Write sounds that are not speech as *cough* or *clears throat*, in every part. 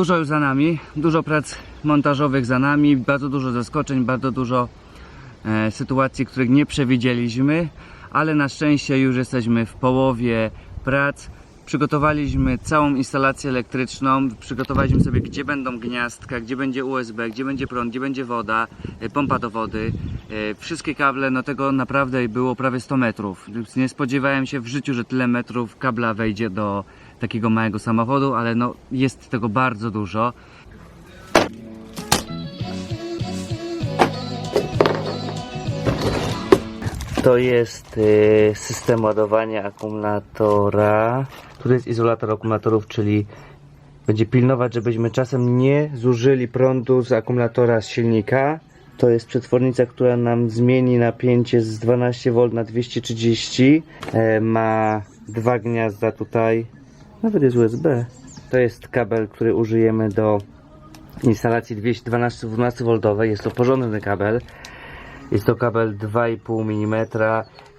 Dużo już za nami, dużo prac montażowych za nami, bardzo dużo zaskoczeń, bardzo dużo e, sytuacji, których nie przewidzieliśmy, ale na szczęście już jesteśmy w połowie prac. Przygotowaliśmy całą instalację elektryczną, przygotowaliśmy sobie gdzie będą gniazdka, gdzie będzie USB, gdzie będzie prąd, gdzie będzie woda, e, pompa do wody, e, wszystkie kable, no tego naprawdę było prawie 100 metrów. Nie spodziewałem się w życiu, że tyle metrów kabla wejdzie do takiego małego samochodu, ale no jest tego bardzo dużo. To jest y, system ładowania akumulatora. Tu jest izolator akumulatorów, czyli będzie pilnować, żebyśmy czasem nie zużyli prądu z akumulatora z silnika. To jest przetwornica, która nam zmieni napięcie z 12V na 230. E, ma dwa gniazda tutaj. Nawet jest USB. To jest kabel, który użyjemy do instalacji 212-12V. Jest to porządny kabel. Jest to kabel 2,5 mm,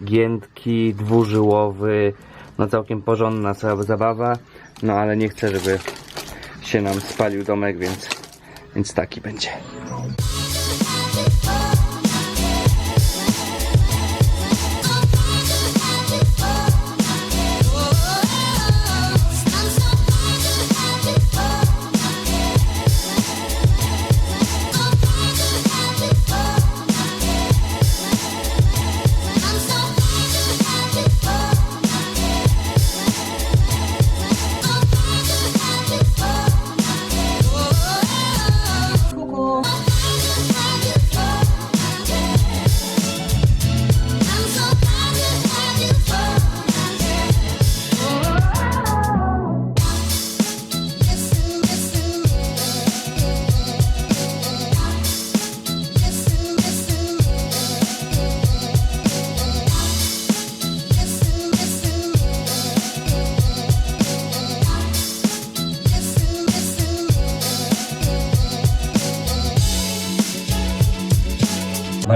giętki, dwużyłowy, no całkiem porządna zabawa, no ale nie chcę, żeby się nam spalił domek, więc, więc taki będzie.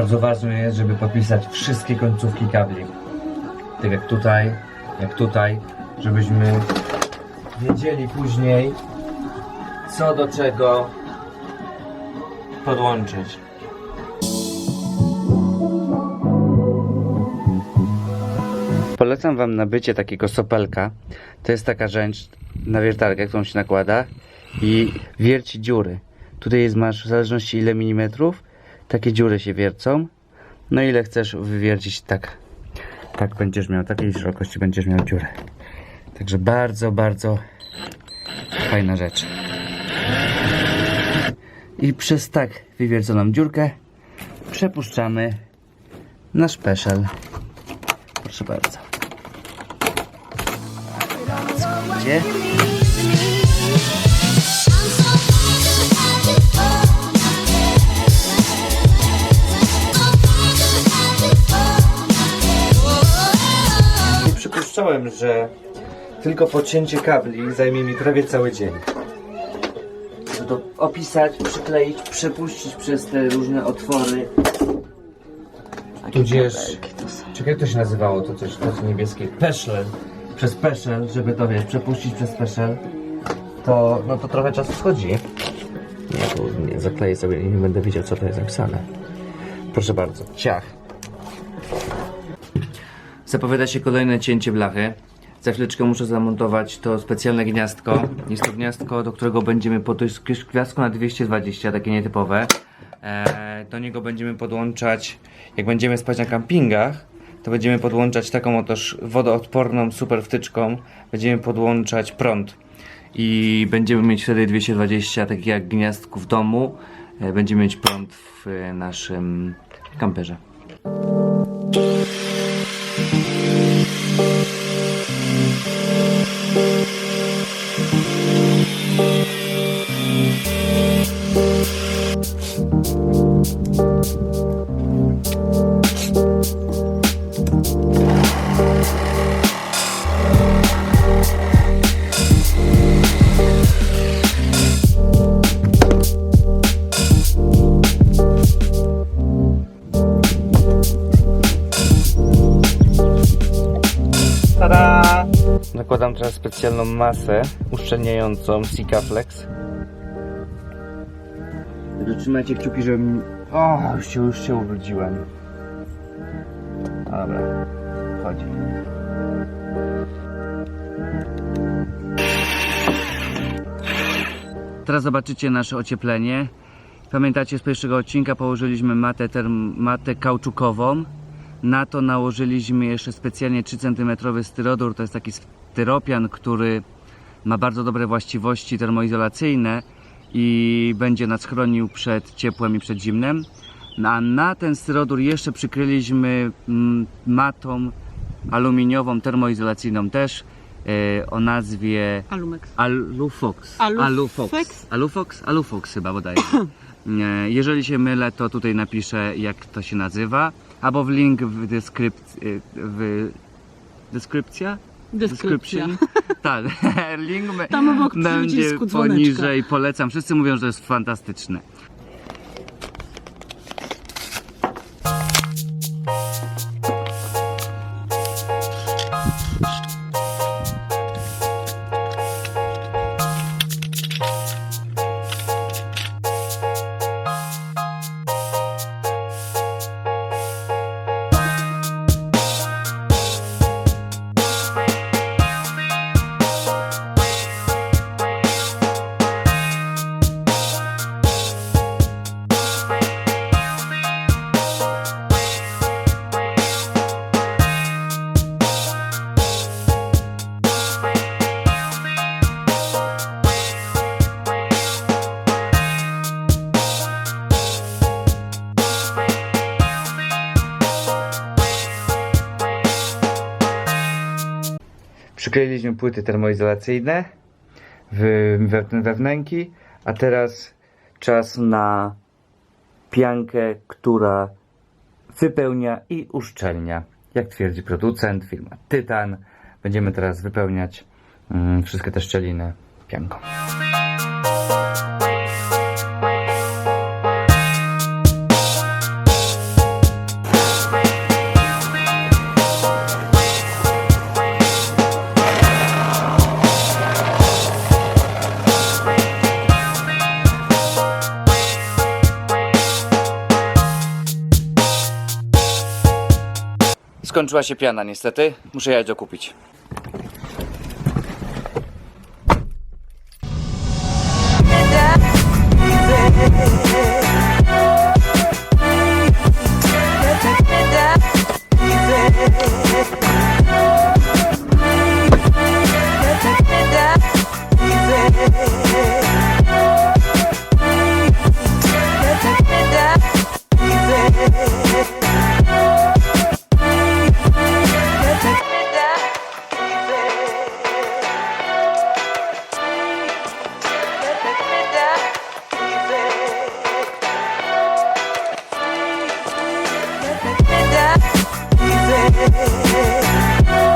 Bardzo ważne jest, żeby podpisać wszystkie końcówki kabli. Tak jak tutaj, jak tutaj, żebyśmy wiedzieli później, co do czego podłączyć. Polecam Wam nabycie takiego sopelka. To jest taka rzecz na wiertarkę, którą się nakłada i wierci dziury. Tutaj jest masz w zależności ile milimetrów, takie dziury się wiercą. No ile chcesz wywiercić, tak, tak będziesz miał, takiej szerokości będziesz miał dziurę. Także bardzo, bardzo fajna rzecz. I przez tak wywierconą dziurkę przepuszczamy nasz peszel. Proszę bardzo. Gdzie? Że tylko podcięcie kabli zajmie mi prawie cały dzień. Żeby to opisać, przykleić, przepuścić przez te różne otwory. Tudzież, czekaj jak to się nazywało, to coś, to co niebieskie, peszel. Przez peszel, żeby to wiesz, przepuścić przez peszel, to, no to trochę czasu schodzi. Ja tu nie zakleję sobie i nie będę wiedział co to jest napisane. Proszę bardzo, ciach. Zapowiada się kolejne cięcie blachy. Za chwileczkę muszę zamontować to specjalne gniazdko. Jest to gniazdko, do którego będziemy po to jest gniazdko na 220, takie nietypowe. Eee, do niego będziemy podłączać, jak będziemy spać na kampingach, to będziemy podłączać taką otoż wodoodporną super wtyczką. Będziemy podłączać prąd i będziemy mieć wtedy 220, tak jak gniazdku w domu. E, Będziemy mieć prąd w e, naszym kamperze. Nakładam teraz specjalną masę uszczelniającą Sikaflex trzymajcie kciuki, żebym... O, już się, już się ubrudziłem. Dobra, chodzi. Teraz zobaczycie nasze ocieplenie. Pamiętacie z pierwszego odcinka położyliśmy matę, term, matę kauczukową. Na to nałożyliśmy jeszcze specjalnie 3 cm styrodur. To jest taki styropian, który ma bardzo dobre właściwości termoizolacyjne i będzie nas chronił przed ciepłem i przed zimnem. No, A na ten styrodur jeszcze przykryliśmy mm, matą aluminiową termoizolacyjną też e, o nazwie Alumex. Alufox. Alufox? Alufox. Alufox? Alufox chyba bodajże. Nie, *clears throat* Jeżeli się mylę, to tutaj napiszę jak to się nazywa, albo w link w deskrypcji. W deskrypcja? Deskrypcja. tak, *laughs* link Tam obok będzie poniżej. Polecam. Wszyscy mówią, że jest fantastyczne. Przykleiliśmy płyty termoizolacyjne wewnęki, a teraz czas na piankę, która wypełnia i uszczelnia. Jak twierdzi producent, firma Tytan. Będziemy teraz wypełniać mm, wszystkie te szczeliny pianką. Skończyła się piana niestety. Muszę jechać dokupić.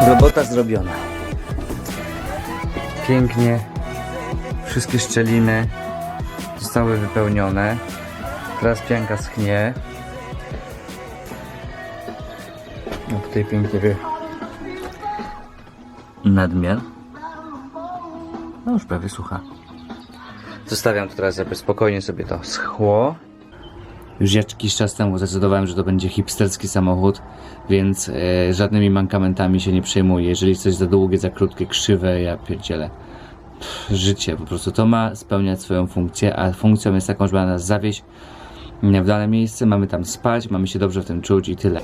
Robota zrobiona. Pięknie. Wszystkie szczeliny zostały wypełnione. Teraz pianka schnie. No tutaj pięknie wy... Nadmiar. No już prawie sucha. Zostawiam to teraz, żeby spokojnie sobie to schło. Już jakiś czas temu zdecydowałem, że to będzie hipsterski samochód, więc e, żadnymi mankamentami się nie przejmuję. Jeżeli coś za długie, za krótkie, krzywe, ja pierdzielę. Pff, życie, po prostu to ma spełniać swoją funkcję, a funkcją jest taką, żeby nas zawieźć w dane miejsce, mamy tam spać, mamy się dobrze w tym czuć i tyle.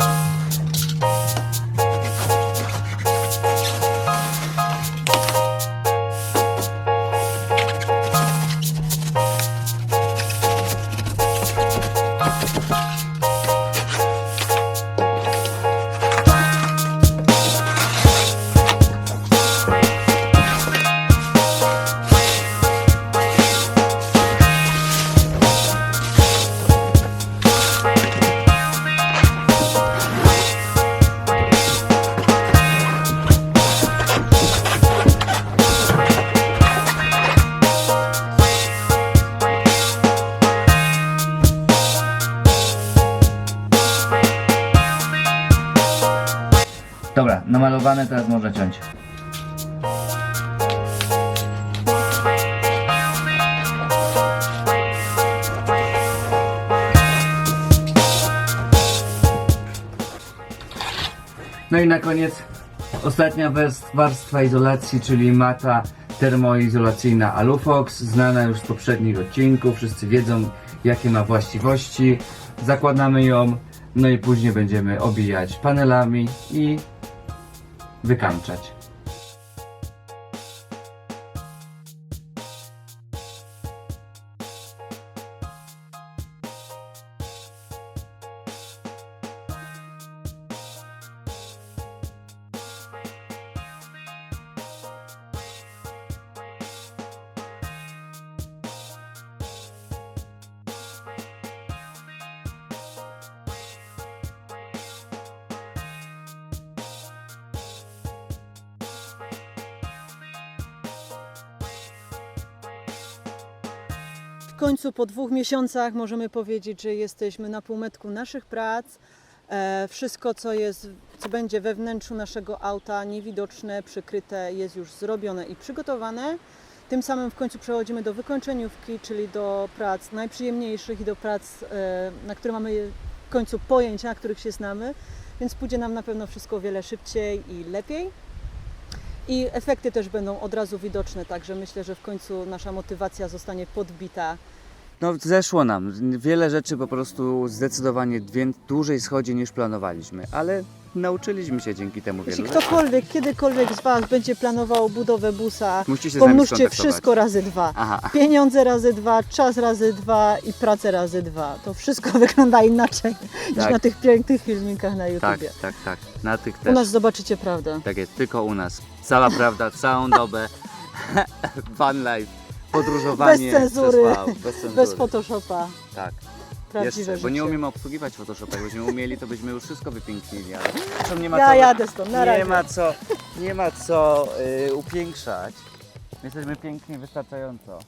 poukładane, teraz można ciąć. No i na koniec ostatnia warstwa izolacji, czyli mata termoizolacyjna Alufox, znana już z poprzednich odcinków, wszyscy wiedzą jakie ma właściwości. Zakładamy ją, no i później będziemy obijać panelami i wykańczać. W końcu po dwóch miesiącach możemy powiedzieć, że jesteśmy na półmetku naszych prac. E, wszystko, co, jest, co będzie we wnętrzu naszego auta, niewidoczne, przykryte, jest już zrobione i przygotowane. Tym samym w końcu przechodzimy do wykończeniówki, czyli do prac najprzyjemniejszych i do prac, e, na które mamy w końcu pojęcia, na których się znamy, więc pójdzie nam na pewno wszystko o wiele szybciej i lepiej. I efekty też będą od razu widoczne, także myślę, że w końcu nasza motywacja zostanie podbita. No zeszło nam. Wiele rzeczy po prostu zdecydowanie dłużej schodzi niż planowaliśmy, ale nauczyliśmy się dzięki temu Jeśli wielu rzeczy. ktokolwiek, kiedykolwiek z Was będzie planował budowę busa, Musicie się z nami pomnóżcie skontaktować. wszystko razy dwa. Aha, Pieniądze razy dwa, czas razy dwa i pracę razy dwa. To wszystko *laughs* wygląda inaczej niż Tak. na tych pięknych filmikach na tak, YouTubie. tak, tak. Na tych U też. nas zobaczycie prawdę. Tak jest, tylko u nas. Cała prawda, całą dobę. *laughs* Van life. Podróżowanie Bez cenzury. przez wow, bez cenzury. Bez Photoshopa. Tak, Prawdziwe jeszcze, bo nie umiemy obsługiwać Photoshopa. Jakbyśmy *laughs* umieli, to byśmy już wszystko wypięknili, ale zresztą nie ma Ja co, jadę stąd, na nie razie. ma co, nie ma co y, upiększać. Jesteśmy piękni wystarczająco.